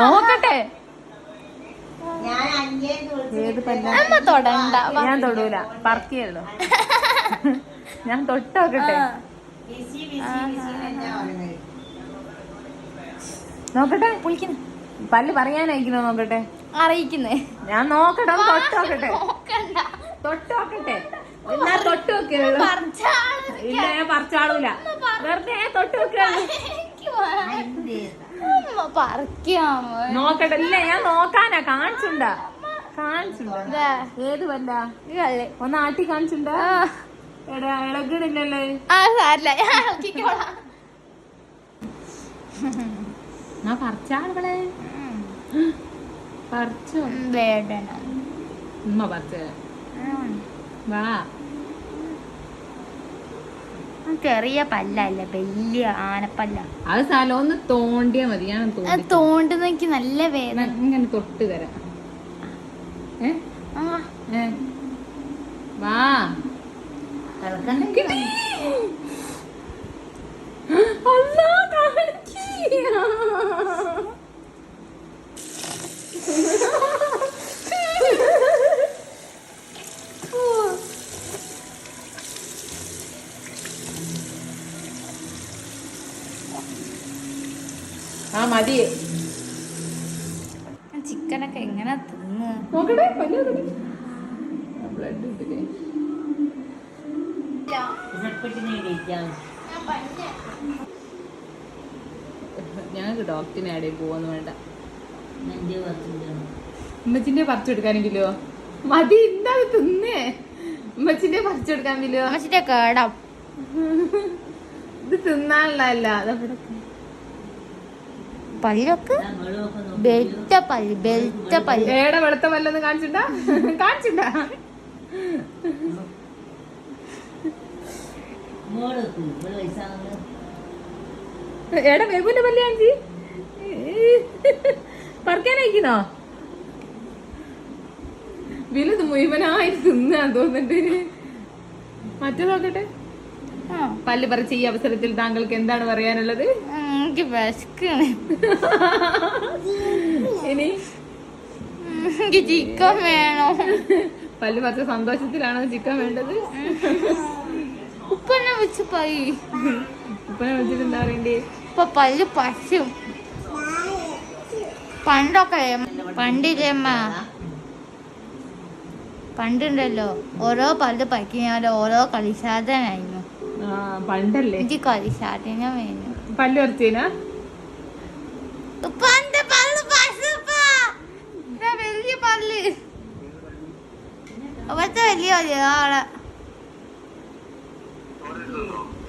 നോക്കട്ടെ. ഏത് അമ്മ തൊടണ്ട. ഞാൻ തൊടൂല. പറക്കിയുള്ളൂ ഞാൻ തൊട്ടോക്കട്ടെ. നോക്കട്ടെ. പല്ല് പറയാനായിരിക്കുന്നു നോക്കട്ടെ? അറിയിക്കുന്നേ. ഞാൻ നോക്കട്ടെ തൊട്ടോക്കട്ടെ. നോക്കണ്ട. തൊട്ടോക്കട്ടെ. എന്നാ തൊട്ട് വെക്കുള്ളൂ ഇല്ല ഞാൻ പറിച്ചാളൂല. വെറുതെ തൊട്ട് വെക്കുള്ളൂ പറിക്കാമോ? നോക്കട്ടെ. ഇല്ല ഞാൻ നോക്കാനാ. കാണിച്ചുണ്ടാ. കാണിച്ചുണ്ടാ. ഏത് വല്ല. ഒന്ന് ആട്ടി കാണിച്ചുണ്ടാ? എടാ ഇളകണില്ലല്ലേ? ആ സാരില്ല. ഞാൻ നോക്കിക്കോളാം ഞാൻ പറിച്ചാളുകളെ പറിച്ചോ? ഉം, വേദന ഉമ്മ പറിച്ച. വാ. ചെറിയ പല്ലല്ല വലിയ ആനപ്പല്ല. അത് സ്ഥലം ഒന്ന് തോണ്ടിയാ മതി ഞാൻ തോണ്ടി തോണ്ടുന്ന എനിക്ക് നല്ല വേദന. ഇങ്ങനെ തൊട്ട് തരാം. ഏ? ആ, ഏ? വാ. കിടക്കണ്ടെങ്കിൽ ആ മതി. ചിക്കനൊക്കെ എങ്ങനെ തിന്ന്? നോക്കട്ടെ ബ്ലഡ് ഇട്ടില്ലേ ഞങ്ങൾക്ക് ഡോക്ടറിനെ അവിടെ പോവാന്ന് വേണ്ട. ഉമ്മച്ചിന്റെ പറിച്ചെടുക്കാനെങ്കിലോ മതി എന്താ തിന്നേ. ഉമ്മച്ചിന്റെ പറിച്ചെടുക്കാനെങ്കിലോ ഉമ്മച്ചിന്റെ കേടാ. ഇത് തിന്നാനുള്ളതല്ല. അതവിടെ പല്ലൊക്കെ? ബെൽറ്റ പല്ല് ബെൽറ്റ പല്ല്. ഏടെ വെളുത്ത പല്ലൊന്നും കാണിച്ചിട്ടാ? കാണിച്ചിട്ട? എടാ ബേബുന്റെ പല്ല് കാണിച്ചി? പറിക്കാനയക്കുന്നോ വലുത് മുഴുവനായി തിന്നാൻ തോന്നുന്നുണ്ട്. മറ്റേ നോക്കട്ടെ. പല്ല് പറിച്ച ഈ അവസരത്തിൽ താങ്കൾക്ക് എന്താണ് പറയാനുള്ളത്? ഉം, എനിക്ക് വിശക്കാണ്. ഇനി? ഉം, എനിക്ക് ചിക്കൻ വേണോ? പല്ല് പറിച്ച സന്തോഷത്തിലാണോ ചിക്കൻ വേണ്ടത്? ഉപ്പനെ വെച്ച് പൈ ഉപ്പനെ വെച്ചിട്ട് എന്താ പറയണ്ടേ? ഇപ്പൊ പല്ല് പശു പണ്ടൊക്കെ പണ്ടില്ലേ പണ്ടുണ്ടല്ലോ. ഓരോ പല്ല് പയ്ക്കുന്നവരെ ഓരോ കളിസാധനായിരുന്നു ആ പണ്ടല്ലേ? എനിക്ക് കളിസാധനം വേണം പല്ല് പറിച്ചേനാ ഉപ്പ എന്റെ പല്ല് പശു ഉപ്പ. ഇതാ വലിയ പല്ല്. അവിടുത്തെ വലിയ പല്ല് ആളെ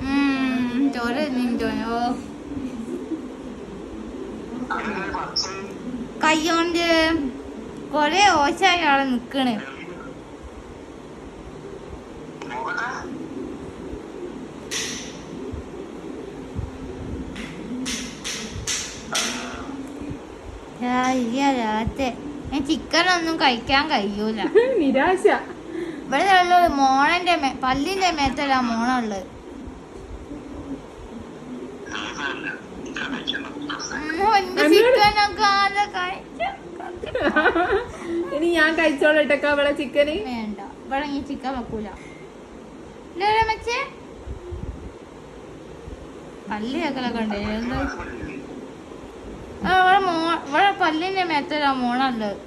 ഉം ചോറ് തിന്നിട്ടോ കയ്യോണ്ട് കൊറേ ഓശായി ആളെ നിക്കണ്. രാത്രി ചിക്കനൊന്നും കഴിക്കാൻ കഴിയൂല. നിരാശ. ഇവിടെ ഉള്ളത് മോണന്റെ പല്ലിന്റെ മേത്തല്ല മോണുള്ളത് ഇനി ഞാൻ കഴിച്ചോളട്ടെ അവളെ ചിക്കന് വേണ്ട. ഇവിടെ ഈ ചിക്കൻ വെക്കൂല. മച്ചേ. പല്ല് കേക്കലൊക്കെ ഉണ്ട്. ഇവിടെ മോ ഇവിടെ പല്ലിന്റെ മേത്തല്ല മോണുള്ളത്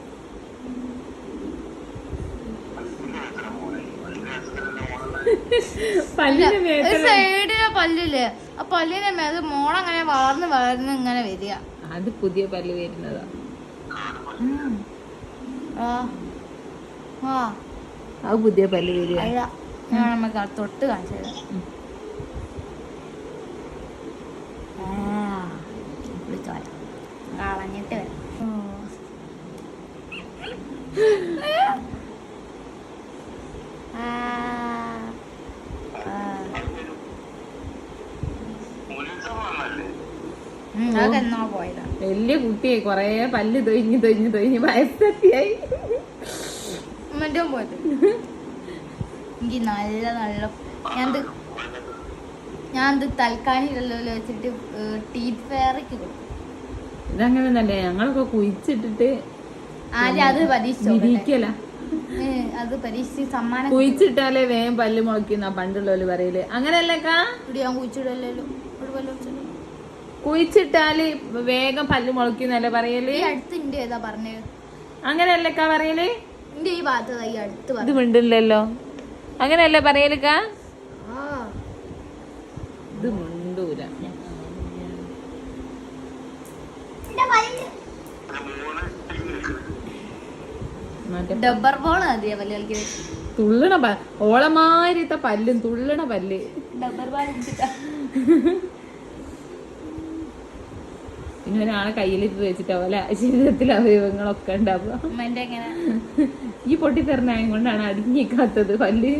സൈഡിലെ പല്ലിൽ ആ പല്ലിന്റെ മേത്ത് മോണങ്ങനെ വളർന്ന് വളർന്ന് ഇങ്ങനെ വരിക. അത് പുതിയ പല്ല് വരുന്നതാ. ആ പുതിയ പല്ല് വരിക. തൊട്ട് കാണിച്ചു തരാം ആ, വിളിച്ചോ വരാം. കളഞ്ഞിട്ട് വരാം. വലിയ കുട്ടിയെ കൊറേ പല്ല് തൊയിഞ്ഞ് തൊയിഞ്ഞ് തൊയിഞ്ഞ് വയസ്സെത്തിയായി മറ്റോ പോയത്? എനിക്ക് നല്ല നല്ല ഞാൻ ഞാനത് തൽക്കാലം വെച്ചിട്ട് ടീത്ത് ഫെയറിക്ക് കൊടുക്കും ഇതങ്ങനെ തന്നെ ഞങ്ങളൊക്കെ കുഴിച്ചിട്ടിട്ട് അത് അത് പരീക്ഷിച്ച് സമ്മാനം കുഴിച്ചിട്ടാലേ വേഗം പല്ല് മുളക്കുന്ന പണ്ടുള്ളവര് പറയൽ. അങ്ങനെയല്ലേക്കാ ഞാൻ കുഴിച്ചിടല്ലോ. കുഴിച്ചിട്ടാൽ വേഗം പല്ല് മുളക്കുന്നല്ലേ പറയൽ? ഈ അടുത്ത് ഇന്റെ ഏതാ പറഞ്ഞത് അങ്ങനെയല്ലേക്കാ പറയൽ? ഈ ഭാഗത്ത് ദാ ഈ അടുത്ത് ഇത് മിണ്ടില്ലല്ലോ. അങ്ങനെയല്ലേ പറയലുക്കാ ആ ഇത് മിണ്ടൂല മറ്റേ ഡബ്ബർ ബോൾ മതിയാ പല്ല് കളിക്കുന്നത് തുള്ളണ ഓളമാരിത്ത പല്ലും തുള്ളണ പല്ല്. ഡബ്ബർ ബോൾ പിന്നെ ഒരാളെ കയ്യിലിട്ട് വെച്ചിട്ട് പോലെ ശരീരത്തിൽ അവയവങ്ങളൊക്കെ ഉണ്ടാവുക. ഈ പൊട്ടിത്തെറിനായ കൊണ്ടാണ് അടിഞ്ഞിക്കാത്തത് പല്ല്.